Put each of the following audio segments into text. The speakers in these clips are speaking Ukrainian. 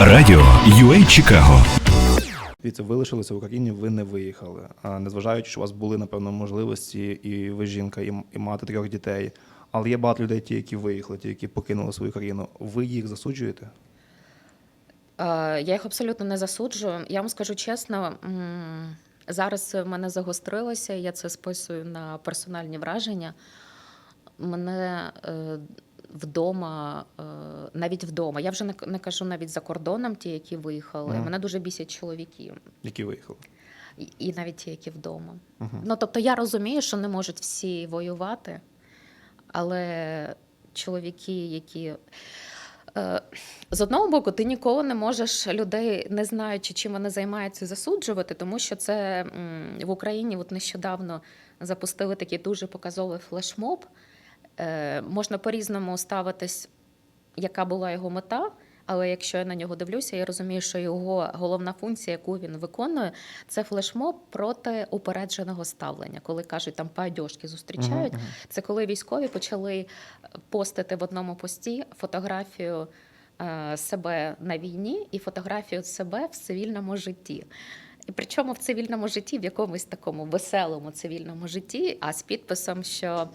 Радіо UA Чикаго. Дивіться, ви лишилися в Україні, ви не виїхали. А незважаючи, що у вас були напевно можливості, і ви жінка, і, і мати трьох дітей. Але є багато людей, ті, які виїхали, ті, які покинули свою країну. Ви їх засуджуєте? Е, Я їх абсолютно не засуджую. Я вам скажу чесно, м, зараз в мене загострилося, я це списую на персональні враження. Мене е, вдома, е, навіть вдома, я вже не, кажу навіть за кордоном, ті, які виїхали. Мгм. Мене дуже бісять чоловіки, Які виїхали? і, і навіть ті, які вдома. Мгм. Ну тобто я розумію, що не можуть всі воювати, але чоловіки, які. Е, З одного боку, ти ніколи не можеш людей, не знаючи, чим вони займаються, засуджувати, тому що це в Україні от нещодавно запустили такий дуже показовий флешмоб. Е, Можна по-різному ставитись, яка була його мета. Але якщо я на нього дивлюся, я розумію, що його головна функція, яку він виконує, це флешмоб проти упередженого ставлення. Коли кажуть, там одежки зустрічають. Мгм, мгм. Це коли військові почали постити в одному пості фотографію е, себе на війні і фотографію себе в цивільному житті. І причому в цивільному житті, в якомусь такому веселому цивільному житті, а з підписом, що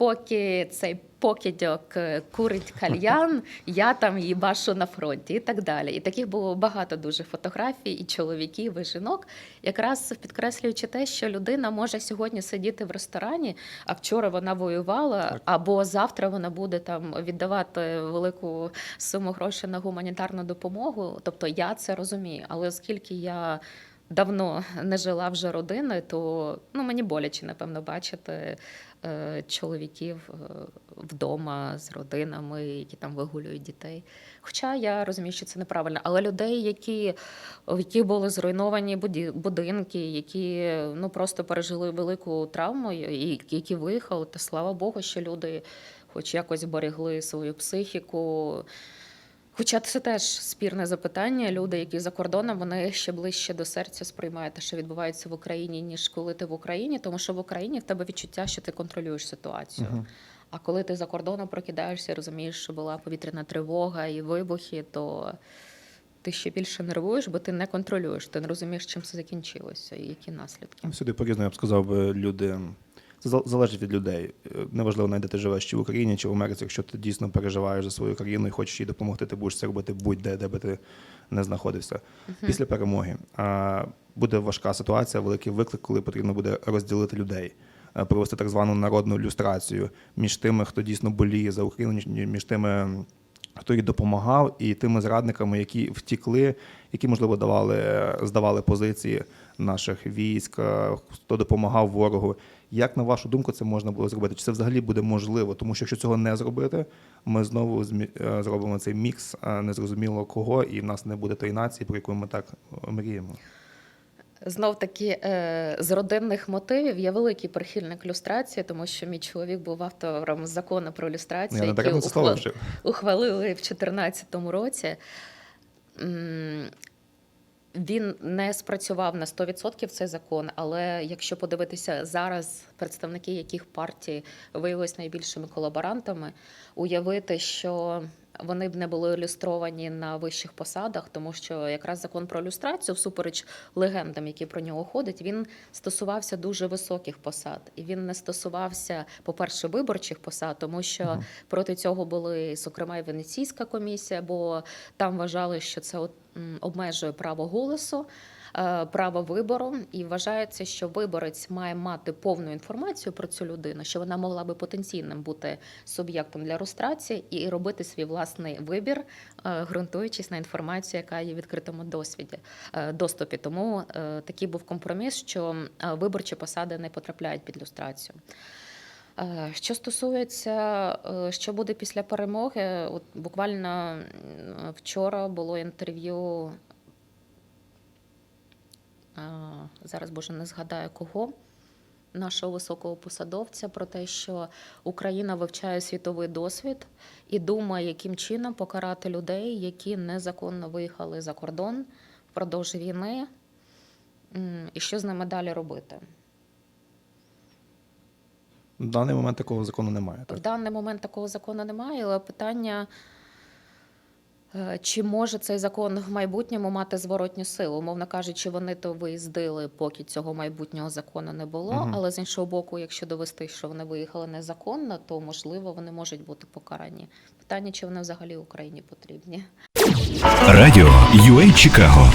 поки цей покидьок е, курить кальян, я там їбашу на фронті і так далі. І таких було багато дуже фотографій, і чоловіків, і жінок, якраз підкреслюючи те, що людина може сьогодні сидіти в ресторані, а вчора вона воювала, Так. або завтра вона буде там віддавати велику суму грошей на гуманітарну допомогу. Тобто я це розумію. Але оскільки я давно не жила вже родиною, то ну мені боляче, напевно, бачити е, чоловіків е, вдома з родинами, які там вигулюють дітей. Хоча я розумію, що це неправильно. Але людей, які, в яких були зруйновані будинки, які ну просто пережили велику травму, і які виїхали, то слава Богу, що люди хоч якось берегли свою психіку. Хоча це теж спірне запитання. Люди, які за кордоном, вони ще ближче до серця сприймають те, що відбувається в Україні, ніж коли ти в Україні, тому що в Україні в тебе відчуття, що ти контролюєш ситуацію. Мгм. А коли ти за кордоном прокидаєшся, розумієш, що була повітряна тривога і вибухи, то ти ще більше нервуєш, бо ти не контролюєш, ти не розумієш, чим це закінчилося і які наслідки. Всюди по-різному, я б сказав, люди. Це залежить від людей. Е, Неважливо, навіть де ти живеш, чи в Україні, чи в Америці. Якщо ти дійсно переживаєш за свою країну і хочеш їй допомогти, ти будеш це робити будь-де, де би ти не знаходився. Після перемоги а, буде важка ситуація, великий виклик, коли потрібно буде розділити людей, е, провести так звану народну люстрацію між тими, хто дійсно боліє за Україну, між тими. Хто їй допомагав, і тими зрадниками, які втікли, які можливо давали, здавали позиції наших військ, е, хто допомагав ворогу. Як на вашу думку, це можна було зробити? Чи це взагалі буде можливо? Тому що якщо цього не зробити, ми знову е, зробимо цей мікс е, незрозуміло кого, і в нас не буде тої нації, про яку ми так мріємо. Знов таки з родинних мотивів я великий прихильник люстрації, тому що мій чоловік був автором закону про люстрацію, який даремно ухвал- ухвалили в 2014 році. Він не спрацював на 100% цей закон, але якщо подивитися зараз, представники яких партій виявилися найбільшими колаборантами, уявити, що вони б не були ілюстровані на вищих посадах, тому що якраз закон про люстрацію, всупереч легендам, які про нього ходять, він стосувався дуже високих посад, і він не стосувався, по-перше, виборчих посад, тому що проти цього були зокрема і Венеційська комісія, бо там вважали, що це обмежує право голосу. Е, Право вибору і вважається, що виборець має мати повну інформацію про цю людину, що вона могла би потенційним бути суб'єктом для люстрації і робити свій власний вибір, е, ґрунтуючись на інформацію, яка є в відкритому досвіді е, доступі. Тому такий був компроміс, що виборчі посади не потрапляють під люстрацію. Що стосується, що буде після перемоги, от буквально вчора було інтерв'ю. Зараз боже не згадаю кого. Нашого високого посадовця про те, що Україна вивчає світовий досвід і думає, яким чином покарати людей, які незаконно виїхали за кордон впродовж війни, і що з ними далі робити. В даний момент такого закону немає. так? В даний момент такого закону немає, але питання Чи може цей закон в майбутньому мати зворотню силу? Умовно кажучи, вони то виїздили, поки цього майбутнього закону не було. Угу. Але з іншого боку, якщо довести, що вони виїхали незаконно, то можливо вони можуть бути покарані. Питання, чи вони взагалі Україні потрібні? Радіо UA Чикаго